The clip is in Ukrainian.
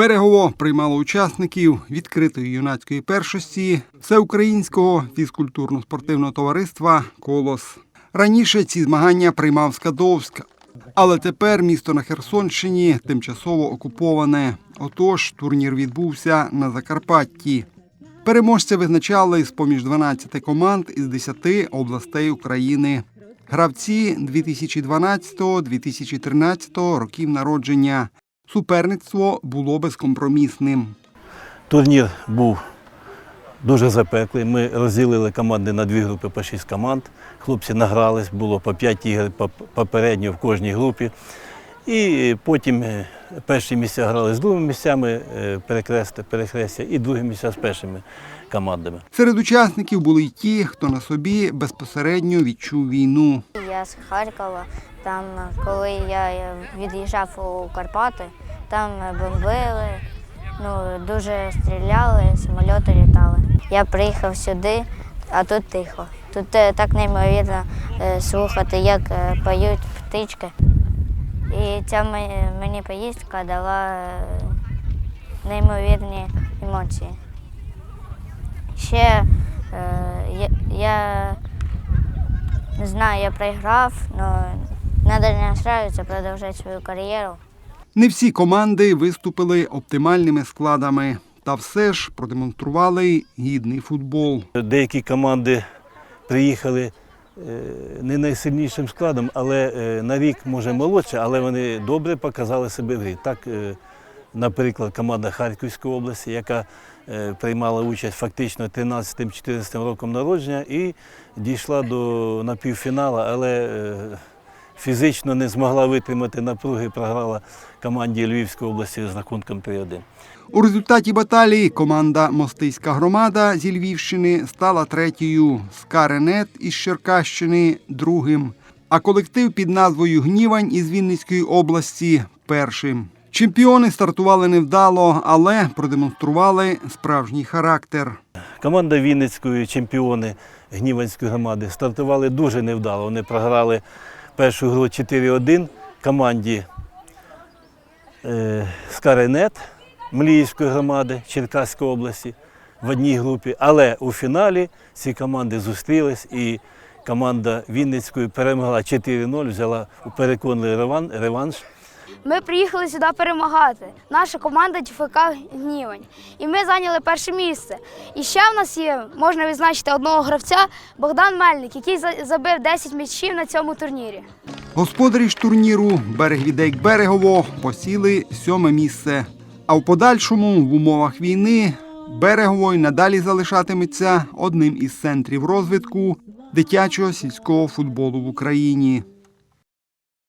Берегово приймало учасників відкритої юнацької першості всеукраїнського фізкультурно-спортивного товариства Колос. Раніше ці змагання приймав Скадовськ, але тепер місто на Херсонщині тимчасово окуповане. Отож, турнір відбувся на Закарпатті. Переможця визначали з поміж 12 команд із 10 областей України. Гравці 2012-2013 років народження. Суперництво було безкомпромісним. Турнір був дуже запеклий. Ми розділили команди на дві групи по шість команд. Хлопці награлись, було по п'ять ігор попередньо в кожній групі. І потім е, перші місця грали з другими місцями е, перекрестя, перехрестя і другі місця з першими командами. Серед учасників були й ті, хто на собі безпосередньо відчув війну. Я з Харкова. Там, коли я від'їжджав у Карпати, там бомбили, ну, дуже стріляли, самольоти літали. Я приїхав сюди, а тут тихо. Тут е, так неймовірно е, слухати, як е, поють птички. І ця мені поїздка дала е, неймовірні емоції. Ще е, я, не знаю, я проіграв, але треба не настраюватися, продовжувати свою кар'єру. Не всі команди виступили оптимальними складами, та все ж продемонстрували гідний футбол. Деякі команди приїхали не найсильнішим складом, але е, на рік, може, молодше, але вони добре показали себе в грі. Так, е, наприклад, команда Харківської області, яка е, приймала участь фактично 13-14 роком народження і дійшла до напівфіналу, але е, фізично не змогла витримати напруги, і програла команді Львівської області з рахунком 3-1. У результаті баталії команда Мостиська громада зі Львівщини стала третьою, Скаренет із Черкащини другим, а колектив під назвою Гнівань із Вінницької області першим. Чемпіони стартували невдало, але продемонстрували справжній характер. Команда Вінницької чемпіони Гніванської громади стартували дуже невдало. Вони програли першу гру 4-1 команді е, Скаренет Мліївської громади Черкаської області в одній групі. Але у фіналі ці команди зустрілись і команда Вінницької перемогла 4-0, взяла переконливий реванш. Ми приїхали сюди перемагати. Наша команда ТФК Гнівань. І ми зайняли перше місце. І ще в нас є, можна відзначити одного гравця Богдан Мельник, який за- забив 10 м'ячів на цьому турнірі. Господарі ж турніру берег відейк берегово посіли сьоме місце. А в подальшому в умовах війни берегово й надалі залишатиметься одним із центрів розвитку дитячого сільського футболу в Україні.